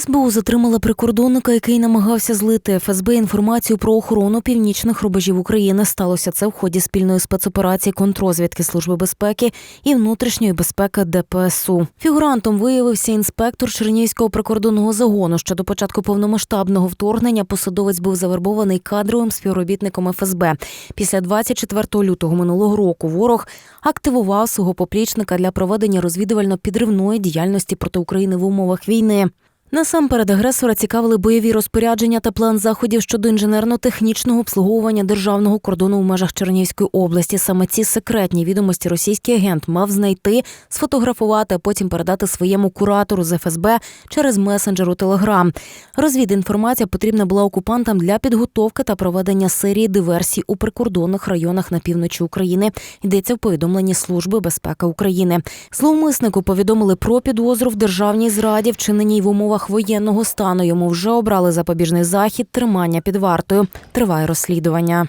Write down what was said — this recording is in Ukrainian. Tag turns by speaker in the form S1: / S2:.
S1: СБУ затримала прикордонника, який намагався злити ФСБ інформацію про охорону північних рубежів України. Сталося це в ході спільної спецоперації контрозвідки Служби безпеки і внутрішньої безпеки ДПСУ. Фігурантом виявився інспектор Чернігівського прикордонного загону. Ще до початку повномасштабного вторгнення посадовець був завербований кадровим співробітником ФСБ. Після 24 лютого минулого року ворог активував свого поплічника для проведення розвідувально-підривної діяльності проти України в умовах війни. Насамперед агресора цікавили бойові розпорядження та план заходів щодо інженерно-технічного обслуговування державного кордону в межах Чернігівської області. Саме ці секретні відомості російський агент мав знайти, сфотографувати, а потім передати своєму куратору з ФСБ через месенджер у Телеграм. Розвідінформація потрібна була окупантам для підготовки та проведення серії диверсій у прикордонних районах на півночі України. Йдеться в повідомленні Служби безпеки України. Зловмиснику повідомили про підозру в державній зраді, вчиненій в умовах воєнного стану. Йому вже обрали запобіжний захід тримання під вартою. Триває розслідування.